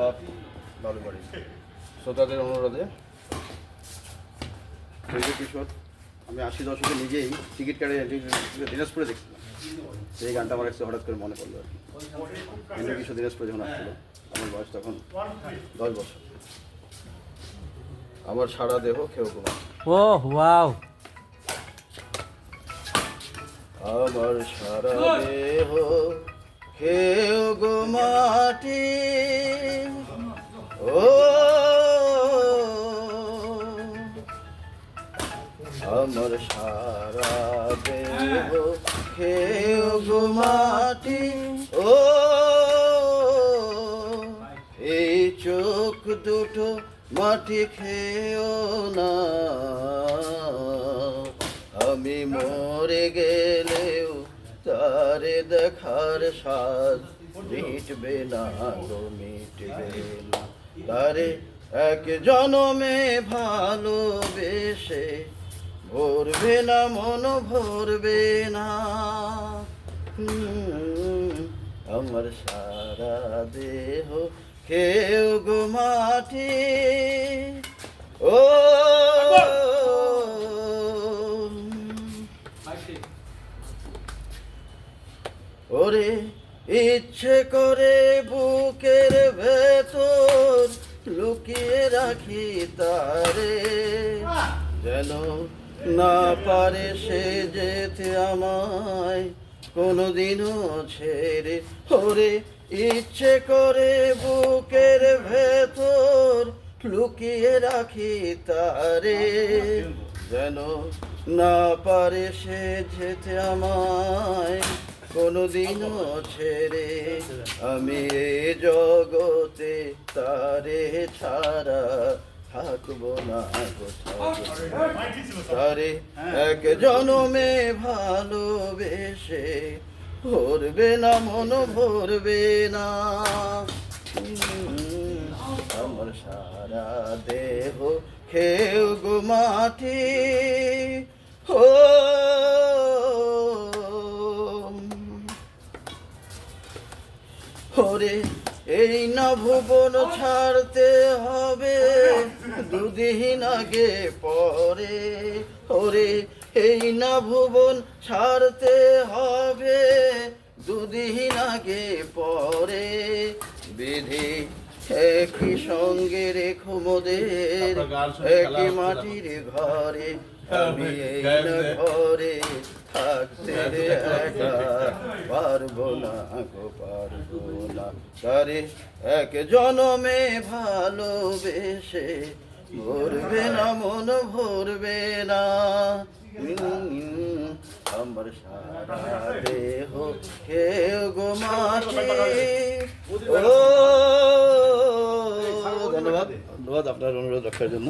Club Balubari শ্রোতাদের অনুরোধে। কিশোর আমি আশি দশকে নিজেই টিকিট কাটে দিনাজপুরে দেখছিলাম। সেই গানটা আমার কাছে হঠাৎ করে মনে পড়ল আর কি। শৈল কিশোর দিনাজপুরে যখন আসছিল আমার বয়স তখন দশ বছর। আমার সারা দেহ খেউ কুমার ও ওয়াও। আমার সারা দেহ খেউ গো মাটি আমার সারা দেহ খেউ গো মাটি ও এই চোখ দুটো মাটি খেও না। আমি মরে গেলেও তারে দেখার সাজ মিটবে না গো মিটবে না। তারে এক জনমে ভালোবেসে ভরবে না মন ভরবে না। আমার সারা দেহ কেউ গো মাটি। ও ওরে ইচ্ছে করে বুকের ভেতর লুকিয়ে রাখি তারে। যেন না পারে সে যেতে আমায়। কোনোদিনও ছেড়ে ওরে ইচ্ছে করে বুকের ভেতর লুকিয়ে রাখি তারে। যেন না পারে সে যেতে আমায়। কোনোদিনও ছেড়ে আমি জগতে তারে ছাড়া থাকব না তারে এক জনমে ভালোবেসে ভরবে না, মন ভরবে না। আমার সারা দেহ খেউ গো মাটি। ও ওরে এই না ভুবন ছাড়তে হবে। দুদিন আগে পরে, ওরে, এই না ভুবন ছাড়তে হবে। দুদিন আগে পরে বিধি একই সঙ্গে রেখো মোদের একই মাটির ঘরে আমি এই ঘরে থাকতে রে একা পারব না গো পারব না। তারে এক জনমে ভালোবেসে ভরবে না মন ভরবে না। উম, আমার সারা দেহ কেউ গো মাটি। ও ধন্যবাদ ধন্যবাদ আপনার অনুরোধ রক্ষার জন্য।